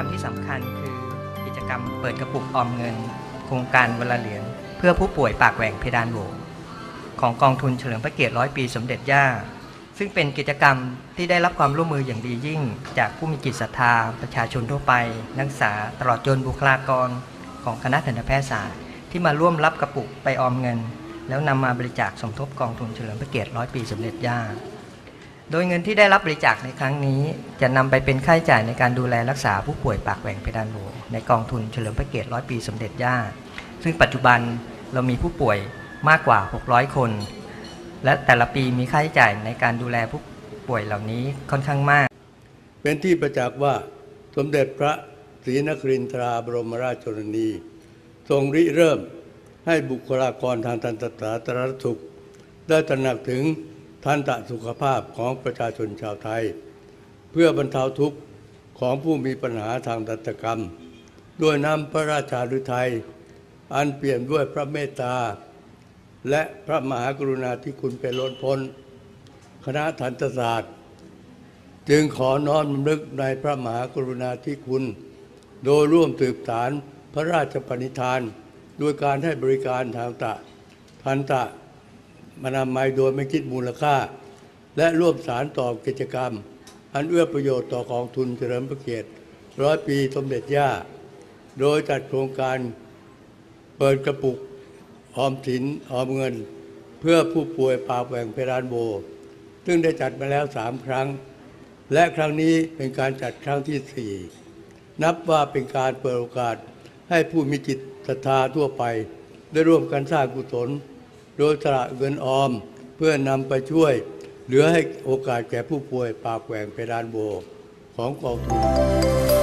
รมที่สำคัญคือกิจกรรมเปิดกระปุกออมเงิน โครงการวลาเหรียญเพื่อผู้ป่วยปากแหว่งเพดานโหวของกองทุนเฉลิมพระเกียรติร้อยปีสมเด็จย่า ซึ่งเป็นกิจกรรมที่ได้รับความร่วมมืออย่างดียิ่ง จากผู้มีกิจศรัทธา ประชาชนทั่วไป นักศึกษาตลอดจนบุคลากร ของคณะทันตแพทยศาสตร์ที่มาร่วมรับกระปุกไปออมเงิน แล้วนำมาบริจาคสมทบกองทุนเฉลิมพระเกียรติร้อยปีสมเด็จย่า โดยเงินที่ได้รับบริจาคในครั้งนี้ จะนำไปเป็นค่าใช้จ่ายในการดูแลรักษาผู้ป่วยปากแหว่งเพดานโหวในกองทุนเฉลิมพระเกียรติร้อยปีสมเด็จย่า ซึ่งปัจจุบันเรามีผู้ป่วยมากกว่า 600 คน และแต่ละปีมีค่าใช้จ่ายในการดูแลผู้ป่วยเหล่านี้ค่อนข้างมาก เป็นที่ประจักษ์ว่าสมเด็จพระศรีนครินทราบรมราชชนนี ทรงริเริ่มให้บุคลากรทางทันตสาธารณสุขได้ตระหนักถึง ทันตสุขภาพของประชาชนชาวไทย เพื่อบรรเทาทุกข์ของผู้มีปัญหาทางดัตกรรม ด้วยนำพระราชาฤทัยอันเปลี่ยนด้วยพระเมตตา และพระมหากรุณาธิคุณเป็นล้นพ้น คณะทันตศาสตร์ จึงขอน้อมรำลึกในพระมหากรุณาธิคุณ โดยร่วมสืบสารพระราชปณิธาน ด้วยการให้บริการทางตะทันตะ มานามัยโดยไม่คิดมูลค่า และร่วมสารต่อกิจกรรม อันเอื้อประโยชน์ต่อกองทุนเฉลิมพระเกียรติร้อยปีสมเด็จย่า โดยจัดโครงการเปิดกระปุกออมสินออมเงิน เพื่อผู้ป่วยปากแหว่งเพดานโบ ซึ่งได้จัดมาแล้วสามครั้ง และครั้งนี้เป็นการจัดครั้งที่สี่นับว่าเป็นการเปิดโอกาสให้ผู้มีจิตศรัทธาทั่วไป ได้ร่วมกันสร้างกุศล โดยสละเงินออม เพื่อนำไปช่วย เหลือให้โอกาสแก่ผู้ป่วยปากแหว่งเพดานโบของกองทุน